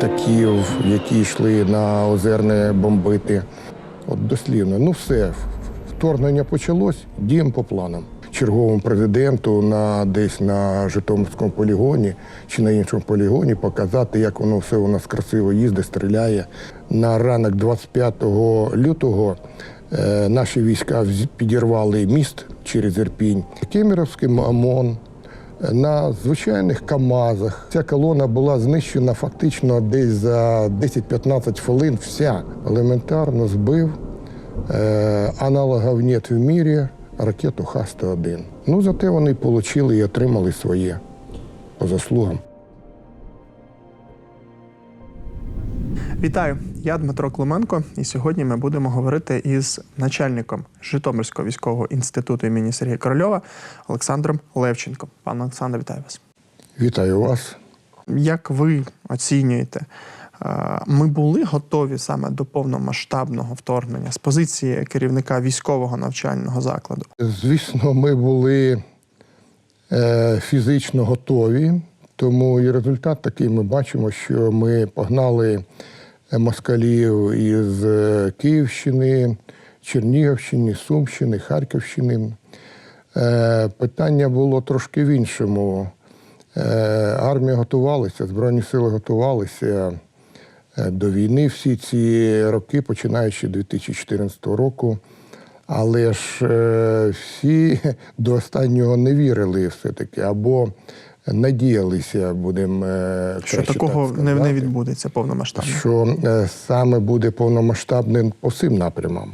літаків, які йшли на озерне бомбити. От дослівно, ну все, вторгнення почалось, діємо по планам. Черговому президенту на десь на Житомирському полігоні чи на іншому полігоні показати, як воно все у нас красиво їздить, стріляє. На ранок 25 лютого е, наші війська підірвали міст через Ірпінь. Кемеровський ОМОН, на звичайних КАМАЗах. Ця колона була знищена фактично десь за 10-15 хвилин. Вся елементарно збив. Е, аналогів нет в мірі ракету Х-101. Ну, зате вони отримали і отримали своє по заслугам. Вітаю, я Дмитро Клименко, і сьогодні ми будемо говорити із начальником Житомирського військового інституту імені Сергія Корольова Олександром Левченком. Пане Олександр, вітаю вас. Вітаю вас. Як ви оцінюєте, е, ми були готові саме до повномасштабного вторгнення з позиції керівника військового навчального закладу? Звісно, ми були е, фізично готові, тому і результат такий ми бачимо, що ми погнали москалів із е, Київщини, Чернігівщини, Сумщини, Харківщини. Е, Питання було трошки в іншому. Е, Армія готувалася, Збройні сили готувалися до війни всі ці роки, починаючи з 2014 року. Але ж всі до останнього не вірили все-таки, або надіялися, будемо е, Що такого так не, не відбудеться повномасштабно? що е, саме буде повномасштабним по всім напрямам.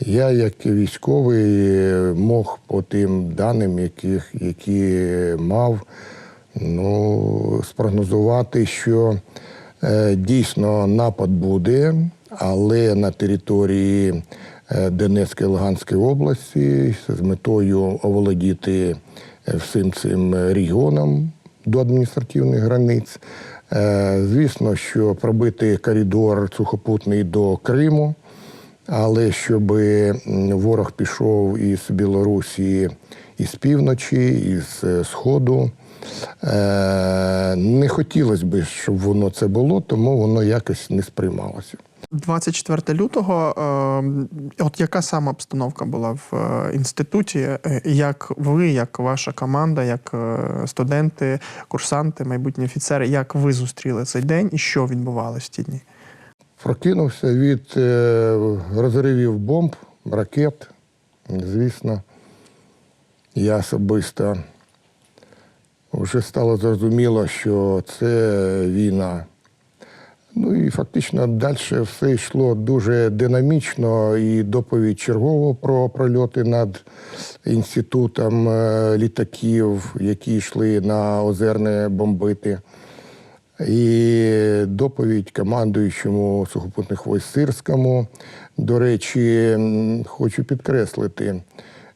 Я, як військовий, мог по тим даним, яких, які мав, ну, спрогнозувати, що е, дійсно напад буде, але на території Донецької Луганської області з метою оволодіти всім цим регіоном до адміністративних границь. Е, Звісно, що пробити коридор сухопутний до Криму. Але щоб ворог пішов із Білорусі, із півночі, із е, сходу, е, не хотілося б, щоб воно це було, тому воно якось не сприймалося. 24 лютого. е, От яка сама обстановка була в е, інституті? Е, Як ви, як ваша команда, як е, студенти, курсанти, майбутні офіцери, як ви зустріли цей день і що відбувалося в ті дні? Прокинувся від розривів бомб, ракет. Звісно, я особисто вже стало зрозуміло, що це війна. Ну і фактично далі все йшло дуже динамічно. І доповідь чергового про прольоти над інститутом е, літаків, які йшли на озерне бомбити. І доповідь командуючому сухопутних військ Сирському. До речі, хочу підкреслити,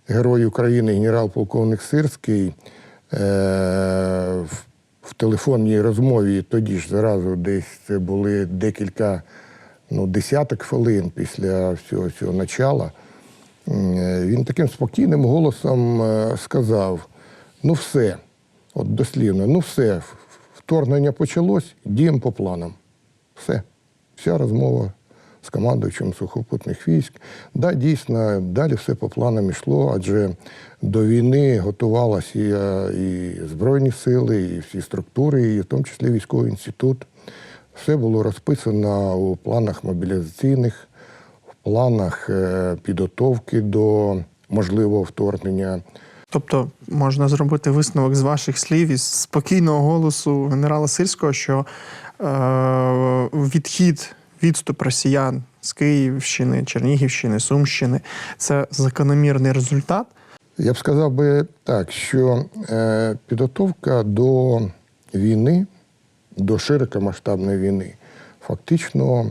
герой України генерал-полковник Сирський е, в, телефонній розмові тоді ж зразу десь це були декілька ну, десяток хвилин після всього цього начала. Е, Він таким спокійним голосом е, сказав: ну все, от дослівно, ну все, вторгнення почалось, діємо по планам. Все. Вся розмова з командуючим сухопутних військ. Да, дійсно, далі все по планам йшло, адже до війни готувалися і, е, Збройні сили, і всі структури, і в тому числі військовий інститут. Все було розписано у планах мобілізаційних, в планах е, підготовки до можливого вторгнення. Тобто можна зробити висновок з ваших слів із спокійного голосу генерала Сирського, що е, відхід, відступ росіян з Київщини, Чернігівщини, Сумщини це закономірний результат. Я б сказав би так, що е, підготовка до війни, до широкомасштабної війни, фактично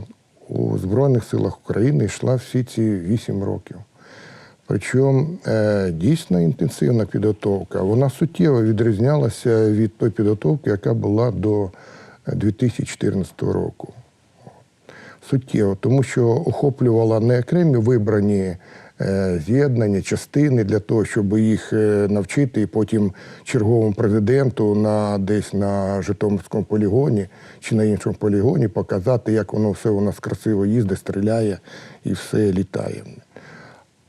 у Збройних силах України йшла всі ці вісім років. Причому е, дійсно інтенсивна підготовка, вона суттєво відрізнялася від тої підготовки, яка була до 2014 року. Суттєво, тому що охоплювала не окремі вибрані е, з'єднання, частини для того, щоб їх е, навчити і потім черговому президенту на десь на Житомирському полігоні чи на іншому полігоні показати, як воно все у нас красиво їздить, стріляє і все літає.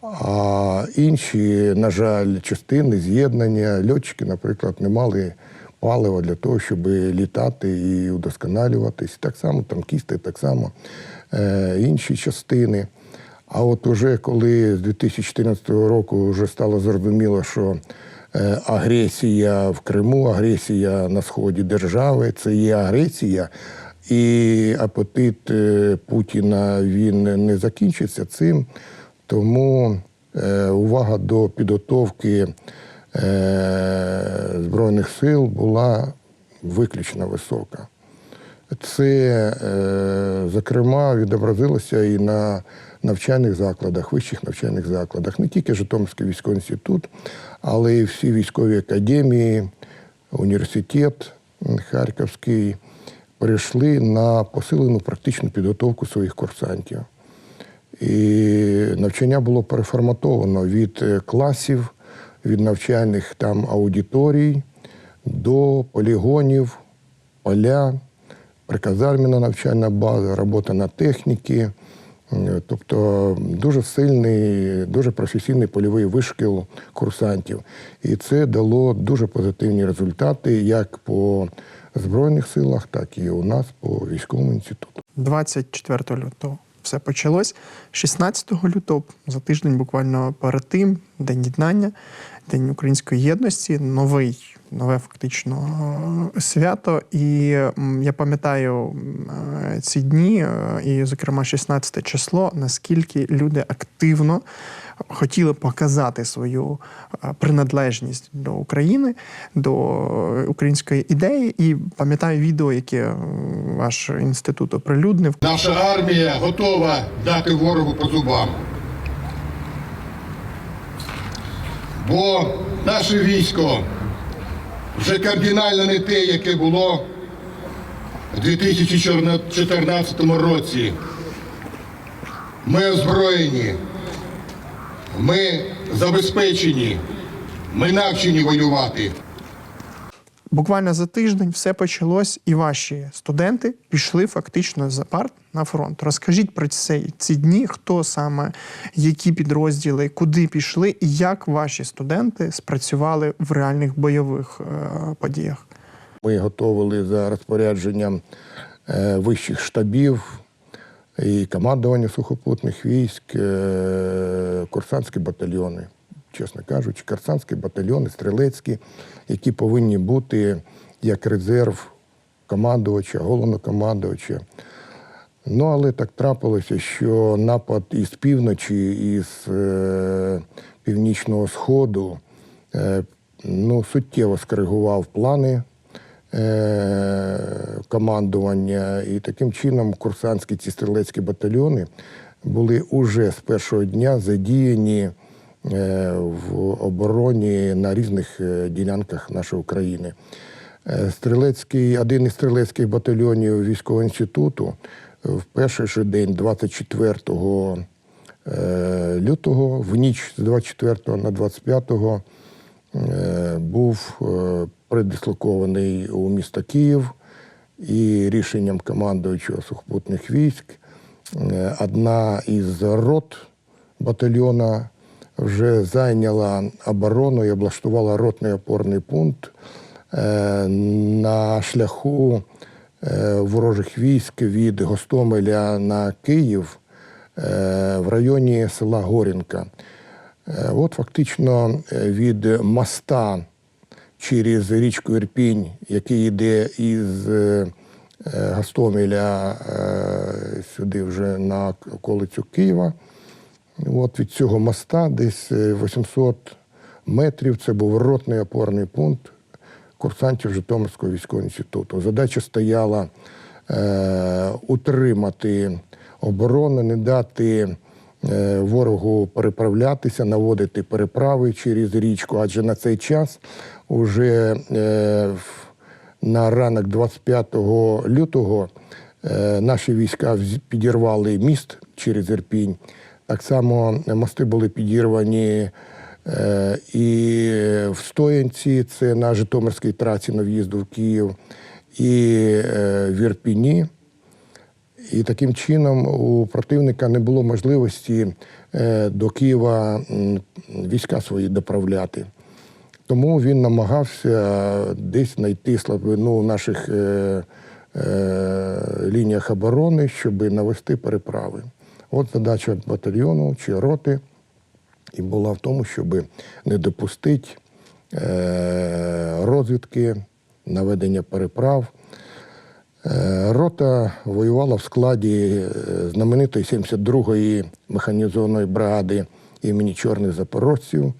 А інші, на жаль, частини з'єднання, льотчики, наприклад, не мали палива для того, щоб літати і удосконалюватись. Так само танкісти, так само е, інші частини. А от уже коли з 2014 року вже стало зрозуміло, що е, агресія в Криму, агресія на сході держави це є агресія, і апетит е, Путіна він не закінчиться цим. Тому е, увага до підготовки Збройних сил була виключно висока. Це, е, зокрема, відобразилося і на навчальних закладах, вищих навчальних закладах, не тільки Житомирський військовий інститут, але й всі військові академії, університет Харківський перейшли на посилену практичну підготовку своїх курсантів. І навчання було переформатовано від е, класів, від навчальних там аудиторій до полігонів, поля, приказарміна навчальна база, робота на техніки. Е, Тобто дуже сильний, дуже професійний польовий вишкіл курсантів. І це дало дуже позитивні результати як по Збройних силах, так і у нас по військовому інституту. 24 лютого все почалось. 16 лютого, за тиждень буквально перед тим, День єднання, День української єдності, новий, нове фактично е, свято. І я пам'ятаю е, ці дні, е, і, зокрема, 16 число, наскільки люди активно хотіли показати свою приналежність до України, до української ідеї. І пам'ятаю відео, яке ваш інститут оприлюднив, Наша армія готова дати ворогу по зубам. Бо наше військо вже кардинально не те, яке було у 2014 році. Ми озброєні, ми забезпечені, ми навчені воювати. Буквально за тиждень все почалось, і ваші студенти пішли фактично за парт на фронт. Розкажіть про ці, ці дні, хто саме, які підрозділи, куди пішли, і як ваші студенти спрацювали в реальних бойових е, подіях. Ми готували за розпорядженням е, вищих штабів і командування сухопутних військ, е, курсантські батальйони, чесно кажучи, курсантські батальйони, стрілецькі, які повинні бути як резерв командувача, головнокомандувача. Ну, але так трапилося, що напад із півночі, із е, північного сходу е, ну, суттєво скоригував плани е, командування. І таким чином курсантські ці стрілецькі батальйони були уже з першого дня задіяні в обороні на різних е, ділянках нашої України. Е, Стрілецький, один із стрілецьких батальйонів військового інституту в перший же день, 24 е, лютого, в ніч з 24 на 25 е, був е, передислокований у місто Київ і рішенням командуючого сухопутних військ е, одна із рот батальйона вже зайняла оборону і облаштувала ротний опорний пункт е, на шляху е, ворожих військ від Гостомеля на Київ е, в районі села Горінка. От фактично від моста через річку Ірпінь, який йде із Гостомеля сюди вже на околицю Києва. От від цього моста десь е, 800 метрів це був ротний опорний пункт курсантів Житомирського військового інституту. Задача стояла е, утримати оборону, не дати е, ворогу переправлятися, наводити переправи через річку, адже на цей час уже е, на ранок 25 лютого е, наші війська підірвали міст через Ірпінь. Так само мости були підірвані е, і в Стоянці, це на Житомирській трасі на в'їзду в Київ, і е, в Ірпіні. І таким чином у противника не було можливості е, до Києва війська свої доправляти. Тому він намагався десь знайти слабину в наших е, е, лініях оборони, щоб навести переправи. От задача батальйону чи роти і була в тому, щоб не допустити е, розвідки, наведення переправ. Е, Рота воювала в складі е, знаменитої 72-ї механізованої бригади імені Чорних Запорожців,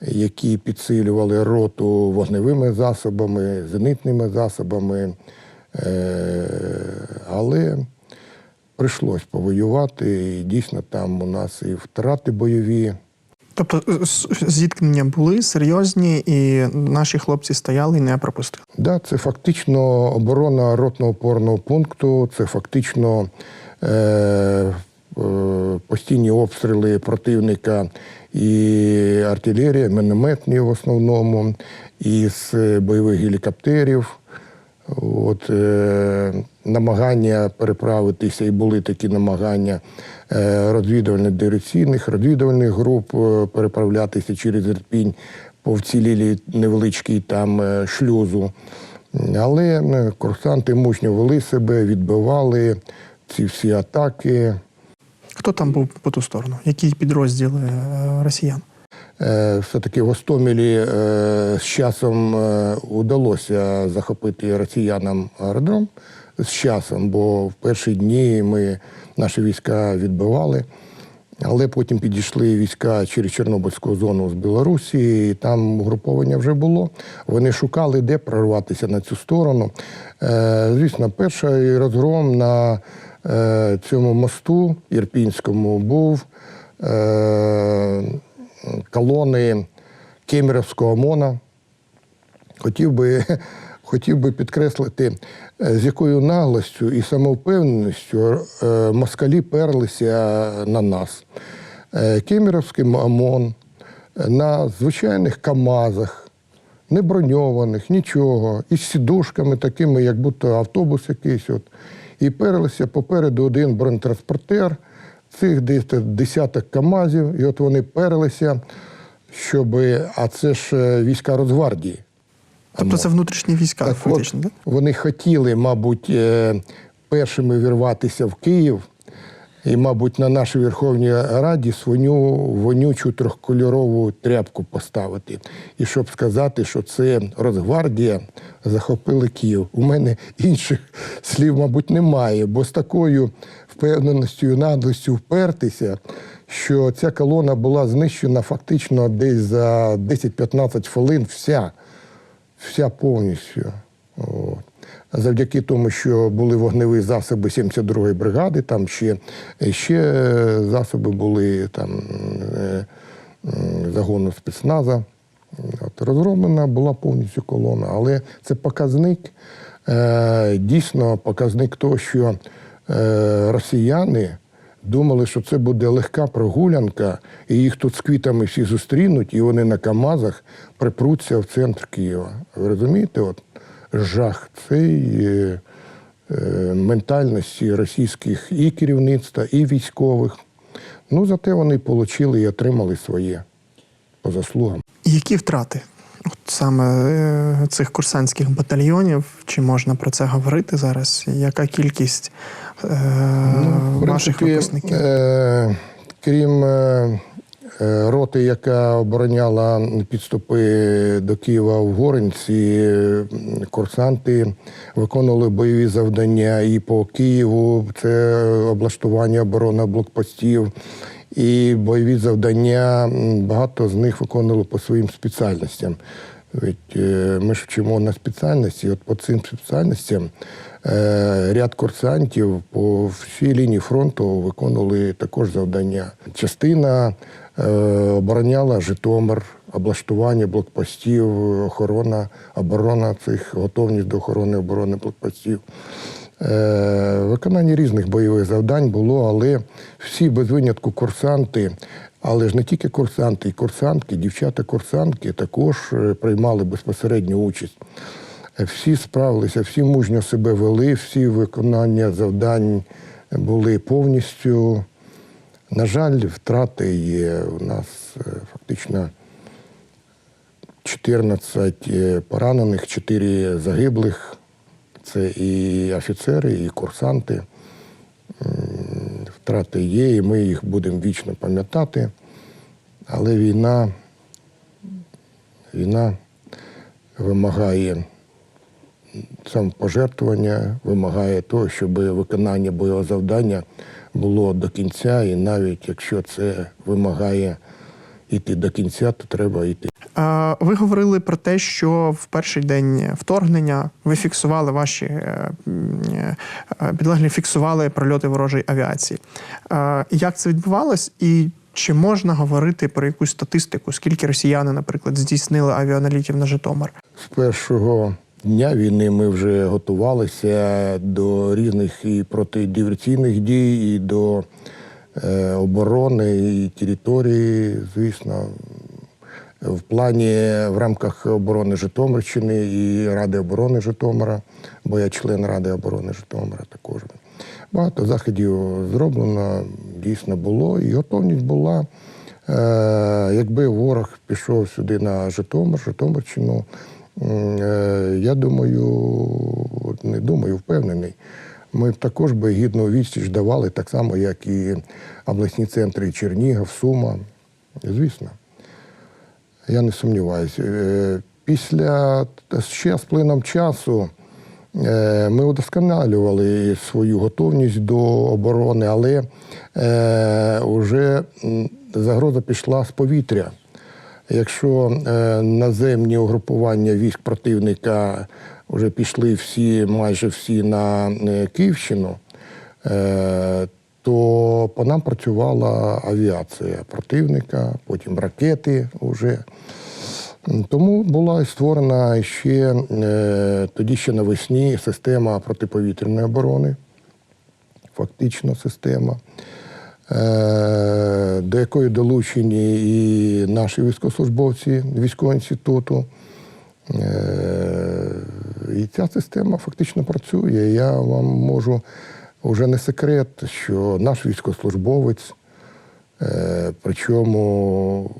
які підсилювали роту вогневими засобами, зенитними засобами. Але прийшлось повоювати, і дійсно там у нас і втрати бойові. Тобто зіткнення були серйозні, і наші хлопці стояли і не пропустили. Да, це фактично оборона ротного опорного пункту, це фактично е, е, постійні обстріли противника і артилерія, мінометні в основному, із бойових гелікоптерів. От, е, намагання переправитися, і були такі намагання е, розвідувальних дирекційних, розвідувальних груп е, переправлятися через Ірпінь по вцілілій невеличкій там е, шлюзу. Але курсанти мужньо вели себе, відбивали ці всі атаки. Хто там був по ту сторону? Які підрозділи росіян? Все-таки в Гостомелі е, з часом удалося захопити росіянам аеродром з часом, бо в перші дні ми наші війська відбивали. Але потім підійшли війська через Чорнобильську зону з Білорусі, і там угруповання вже було. Вони шукали, де прорватися на цю сторону. Е, звісно, перший розгром на е, цьому мосту Ірпінському був е, колони Кемеровського ОМОНа. Хотів би, хотів би підкреслити, е, з якою наглостю і самовпевненістю е, москалі перлися на нас. Е, Кемеровський ОМОН на звичайних КАМАЗах, не броньованих, нічого, із сідушками такими, як будто автобус якийсь. От. І перлися попереду один бронетранспортер, цих десь десяток КАМАЗів, і от вони перлися, щоб. А це ж війська Росгвардії. Тобто це внутрішні війська, Так фактично, от, так? Вони хотіли, мабуть, е, першими вірватися в Київ і, мабуть, на нашій Верховній Раді свою вонючу трьохкольорову тряпку поставити. І щоб сказати, що це Росгвардія захопили Київ. У мене інших слів, мабуть, немає, бо з такою впевненістю і наглостю впертися, що ця колона була знищена фактично десь за 10-15 хвилин вся вся повністю. От. Завдяки тому, що були вогневі засоби 72-ї бригади, там ще, ще засоби були там, е, загону спецназа. От, розроблена була повністю колона. Але це показник, е, дійсно показник того, що е, росіяни думали, що це буде легка прогулянка, і їх тут з квітами всі зустрінуть, і вони на КАМАЗах припруться в центр Києва. Ви розумієте, от жах цей е, е, ментальності російських і керівництва, і військових. Ну, зате вони отримали і отримали своє по заслугам. Які втрати? Саме е, цих курсантських батальйонів, чи можна про це говорити зараз? Яка кількість е, Ну, ваших принципі, випускників? Е, крім е, е, роти, яка обороняла підступи до Києва в Горинці, курсанти виконували бойові завдання і по Києву, це облаштування оборони блокпостів. І бойові завдання багато з них виконували по своїм спеціальностям. Ведь е, ми ж вчимо на спеціальності, от по цим спеціальностям е, ряд курсантів по всій лінії фронту виконували також завдання. Частина е, обороняла Житомир, облаштування блокпостів, охорона, оборона цих, готовність до охорони оборони блокпостів. Е, Виконання різних бойових завдань було, але всі без винятку курсанти, але ж не тільки курсанти, і курсантки, дівчата-курсантки також е, приймали безпосередню участь. Е, Всі справилися, всі мужньо себе вели, всі виконання завдань були повністю. На жаль, втрати є. У нас фактично 14 е, поранених, 4 загиблих. Це і офіцери, і курсанти. Втрати є, і ми їх будемо вічно пам'ятати. Але війна, війна вимагає самопожертвування, вимагає того, щоб виконання бойового завдання було до кінця, і навіть якщо це вимагає йти до кінця, то треба йти. Ви говорили про те, що в перший день вторгнення ви фіксували ваші е, е, підлеглі фіксували прольоти ворожої авіації. Як це відбувалось, і чи можна говорити про якусь статистику, скільки росіяни, наприклад, здійснили авіаналітів на Житомир? З першого дня війни ми вже готувалися до різних і протидиверсійних дій, і до оборони, і території, звісно. В плані в рамках оборони Житомирщини і Ради оборони Житомира, бо я член Ради оборони Житомира також. Багато заходів зроблено, дійсно було, і готовність була. Е, якби ворог пішов сюди на Житомир, Житомирщину, е, я думаю, не думаю, впевнений. Ми також би гідну відсіч давали, так само, як і обласні центри Чернігів, Сума. Звісно. Я не сумніваюся. Е, Після ще з плином часу е, ми удосконалювали свою готовність до оборони, але е, вже загроза пішла з повітря. Якщо е, наземні угрупування військ противника вже пішли всі, майже всі на е, Київщину, е, то по нам працювала авіація противника, потім ракети вже. Тому була створена ще е, тоді ще навесні система протиповітряної оборони, фактично система, до якої долучені і наші військовослужбовці військового інституту. І ця система фактично працює. Я вам можу вже не секрет, що наш військовослужбовець, е, причому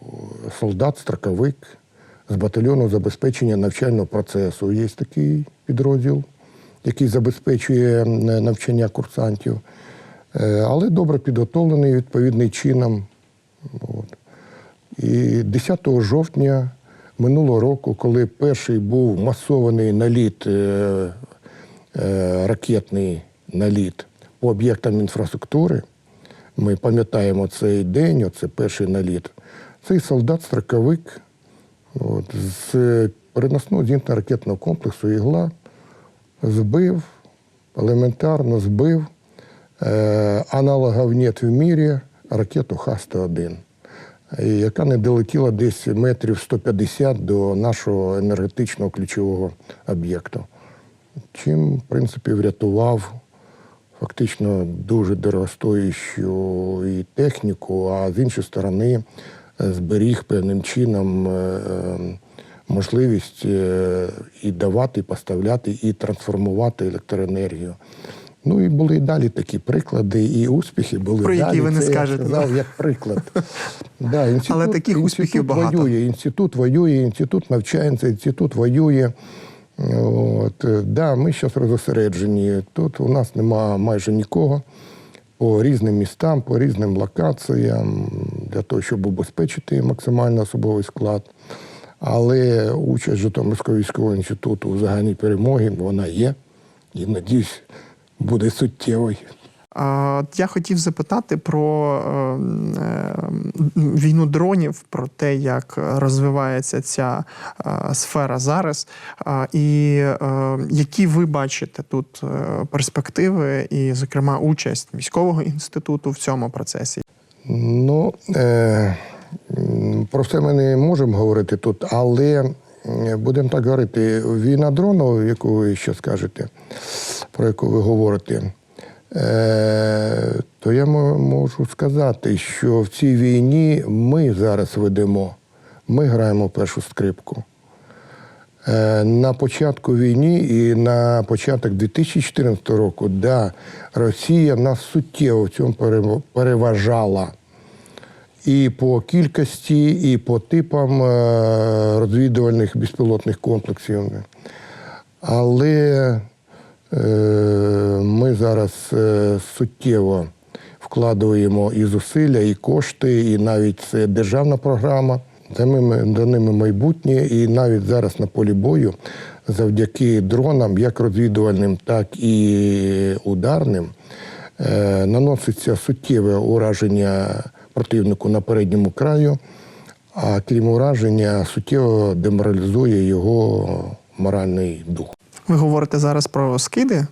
солдат, строковик з батальйону забезпечення навчального процесу. Є такий підрозділ, який забезпечує е, навчання курсантів, Е, але добре підготовлений відповідний чином. І 10 жовтня минулого року, коли перший був масований наліт, е, е, ракетний наліт по об'єктам інфраструктури, ми пам'ятаємо цей день, оце перший наліт. Цей солдат-строковик з переносного зенітно-ракетного комплексу ігла збив, елементарно збив е, аналогів нет в мірі ракету Х-101, і яка не долетіла десь метрів 150 до нашого енергетичного ключового об'єкту. Чим, в принципі, врятував фактично дуже дорогостоящу і техніку, а з іншої сторони е, зберіг певним чином е, е, можливість е, і давати, і поставляти, і трансформувати електроенергію. Ну і були і далі такі приклади, і успіхи були. Про які далі. ви не Це я скажете, сказав як приклад. Да, інститут, Але таких успіхів багато. Воює, інститут воює, інститут навчається, інститут воює. От, е, да, ми зараз розосереджені. Тут у нас нема майже нікого по різним містам, по різним локаціям, для того, щоб убезпечити максимально особовий склад. Але участь Житомирського військового інституту у загальній перемогі вона є і, надіюсь, буде суттєвою. Я хотів запитати про е, е, війну дронів, про те, як розвивається ця е, сфера зараз, і які ви бачите тут перспективи, і, зокрема, участь військового інституту в цьому процесі. Ну, про все ми не можемо говорити тут, але будемо так говорити, війна дрону, яку ви ще скажете, про яку ви говорите, е, то я можу сказати, що в цій війні ми зараз ведемо, ми граємо першу скрипку. Е, На початку війни і на початок 2014 року, да, Росія нас суттєво в цьому переважала і по кількості, і по типам е, розвідувальних безпілотних комплексів. Але е, ми зараз е, суттєво вкладуємо і зусилля, і кошти, і навіть це державна програма. За ними, до ними майбутнє, і навіть зараз на полі бою, завдяки дронам, як розвідувальним, так і ударним, наноситься суттєве ураження противнику на передньому краю, а крім ураження, суттєво деморалізує його моральний дух. Ви говорите зараз про скиди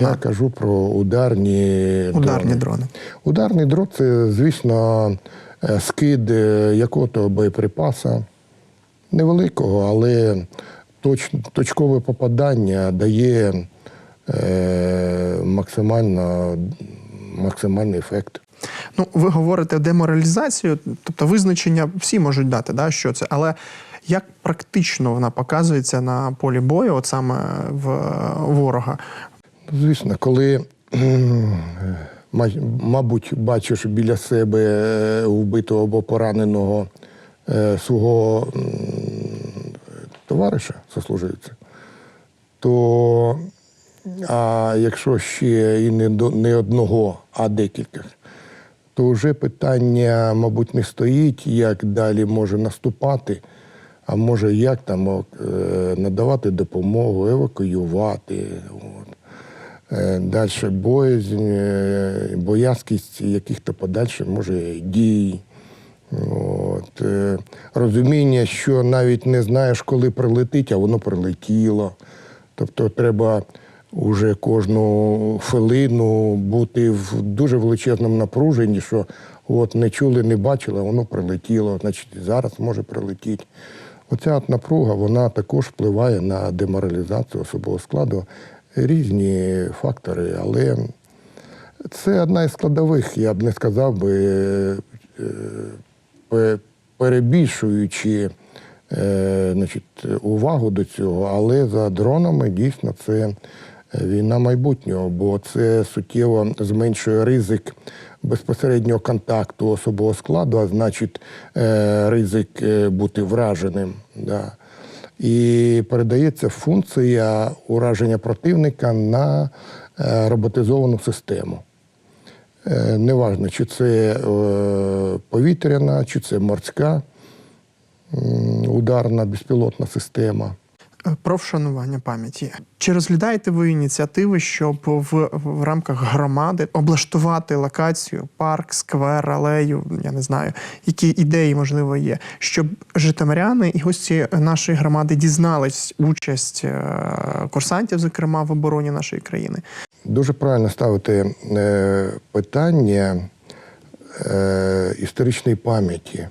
Я кажу про ударні, ударні дрони. Ударний дрон це, звісно, е, скид е, якого-то боєприпаса, невеликого, але точ, точкове попадання дає е, максимально, максимальний ефект. Ну, ви говорите деморалізацію, тобто визначення всі можуть дати, да, що це, але як практично вона показується на полі бою, от саме в ворога? Звісно, коли, мабуть, бачиш біля себе е, вбитого або пораненого е, свого товариша, сослуживця, то а якщо ще і не, до, не одного, а декількох, то вже питання, мабуть, не стоїть, як далі може наступати, а може як там е, надавати допомогу, евакуювати. От. Далі боязнь, е, боязкість яких-то подальших може дій. От. е, Розуміння, що навіть не знаєш, коли прилетить, а воно прилетіло. Тобто треба вже кожну хвилину бути в дуже величезному напруженні, що от не чули, не бачили, воно прилетіло, значить зараз може прилетіти. Оця от напруга вона також впливає на деморалізацію особового складу. Різні фактори, але це одна із складових, я б не сказав би, е, перебільшуючи е, значить, увагу до цього, але за дронами дійсно це війна майбутнього, бо це суттєво зменшує ризик безпосереднього контакту особового складу, а значить е, ризик е, бути враженим. Да. І передається функція ураження противника на е, роботизовану систему. Неважно, чи це повітряна, чи це морська ударна безпілотна система. Е, Про вшанування пам'яті. Чи розглядаєте ви ініціативи, щоб в, в рамках громади облаштувати локацію, парк, сквер, алею, я не знаю, які ідеї можливо є, щоб житомиряни і гості нашої громади дізнались участь е, курсантів, зокрема в обороні нашої країни? Дуже правильно ставити е, питання історичної пам'яті,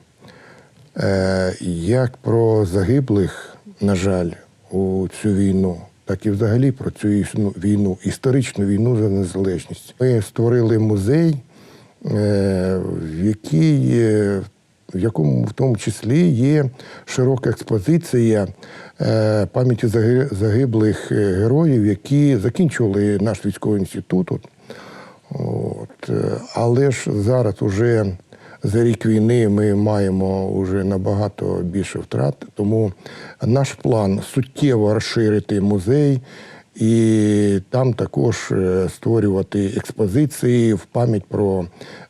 як про загиблих, на жаль, у цю війну, так і взагалі про цю війну, історичну війну за незалежність. Ми створили музей, е, в який е, в якому в тому числі є широка експозиція е, пам'яті загиблих е, героїв, які закінчували наш військовий інститут. От. Але ж зараз уже за рік війни ми маємо вже набагато більше втрат, тому наш план суттєво розширити музей і там також е, створювати експозиції в пам'ять про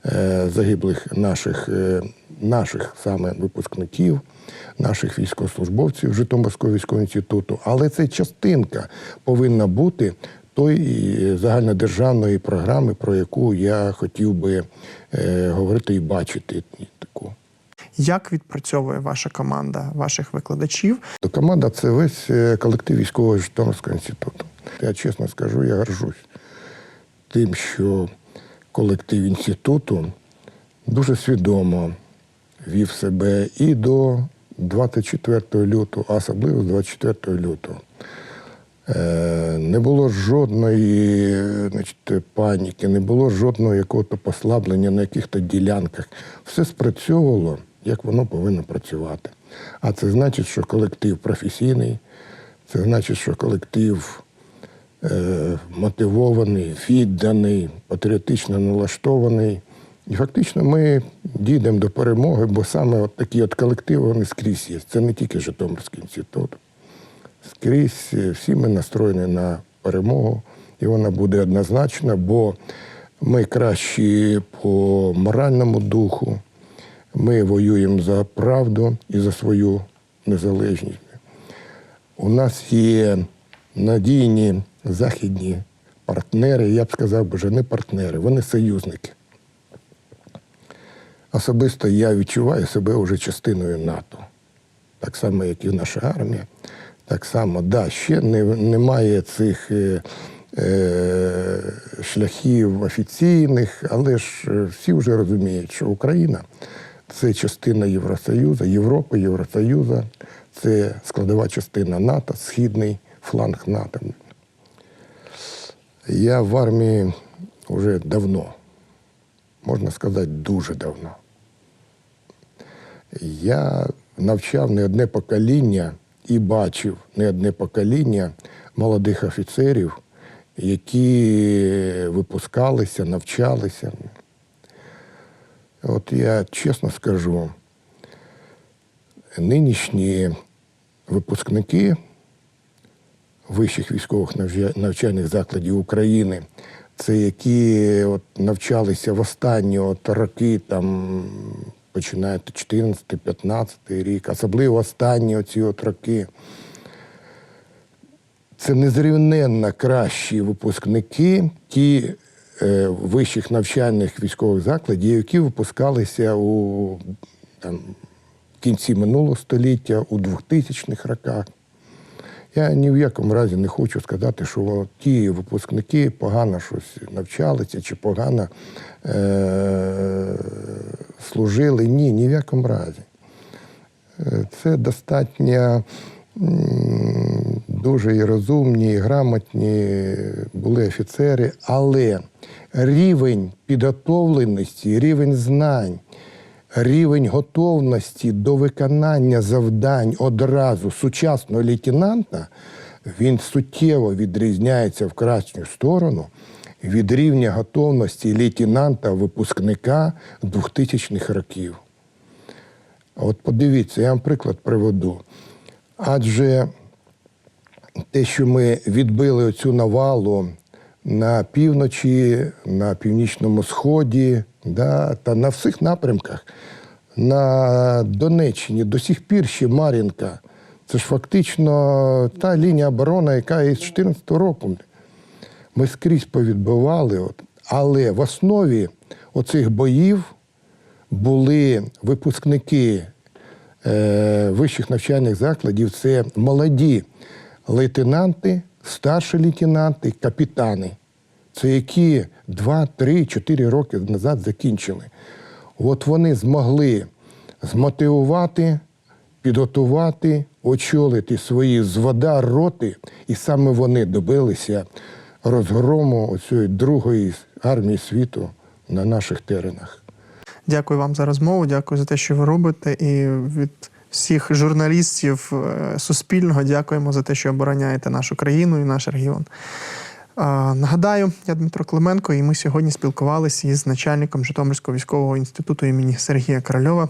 е, загиблих наших, е, наших саме випускників, наших військовослужбовців Житомирського військового інституту. Але це частинка повинна бути тої загальнодержавної програми, про яку я хотів би е, говорити і бачити таку. Як відпрацьовує ваша команда, ваших викладачів? Команда це весь е, колектив військового Житомирського інституту. Я чесно скажу, я горжусь тим, що колектив інституту дуже свідомо вів себе і до 24 лютого, а особливо з 24 лютого. Е, Не було жодної значить, паніки, не було жодного якогось послаблення на яких-то ділянках. Все спрацьовувало, як воно повинно працювати. А це значить, що колектив професійний, це значить, що колектив е, мотивований, відданий, патріотично налаштований. І фактично ми дійдемо до перемоги, бо саме от такі от колективи вони скрізь є. Це не тільки Житомирський інститут. Скрізь е, всі ми настроєні на перемогу, і вона буде однозначна, бо ми кращі по моральному духу, ми воюємо за правду і за свою незалежність. У нас є надійні західні партнери, я б сказав, вже не партнери, вони союзники. Особисто я відчуваю себе вже частиною НАТО. Так само, як і наша армія. Так само, да, ще не, немає цих е, е, шляхів офіційних, але ж е, всі вже розуміють, що Україна це частина Євросоюзу, Європи, Євросоюзу, це складова частина НАТО, східний фланг НАТО. Я в армії вже давно, можна сказати, дуже давно. Я навчав не одне покоління і бачив не одне покоління молодих офіцерів, які випускалися, навчалися. От я чесно скажу, нинішні випускники вищих військових навчальних закладів України, це які от навчалися в останні от роки, там, починаючи 14-15 рік, особливо останні оці от роки. Це незрівненно кращі випускники, ті е, вищих навчальних військових закладів, які випускалися у там, кінці минулого століття, у 2000-х роках. Я ні в якому разі не хочу сказати, що ті випускники погано щось навчалися чи погано е- служили. Ні, ні в якому разі. Е, Це достатньо дуже і розумні, і грамотні були офіцери, але рівень підготовленості, рівень знань, рівень готовності до виконання завдань одразу сучасного лейтенанта, він суттєво відрізняється в кращу сторону від рівня готовності лейтенанта-випускника 2000-х років. От подивіться, я вам приклад приведу. Адже те, що ми відбили оцю навалу на півночі, на північному сході, да, та на всіх напрямках, на Донеччині до сих пір ще Мар'їнка. Це ж фактично та лінія оборони, яка із 2014 року. Ми скрізь повідбивали, от. але в основі оцих боїв були випускники е, вищих навчальних закладів, це молоді лейтенанти, старші лейтенанти, капітани. Це які 2, 3, 4 роки назад закінчили. От вони змогли змотивувати, підготувати, очолити свої звода, роти, і саме вони добилися розгрому цієї другої армії світу на наших теренах. Дякую вам за розмову. Дякую за те, що ви робите. І від всіх журналістів е, Суспільного дякуємо за те, що обороняєте нашу країну і наш регіон. Нагадаю, я Дмитро Клименко, і ми сьогодні спілкувалися із начальником Житомирського військового інституту імені Сергія Корольова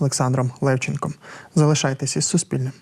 Олександром Левченком. Залишайтеся із Суспільним.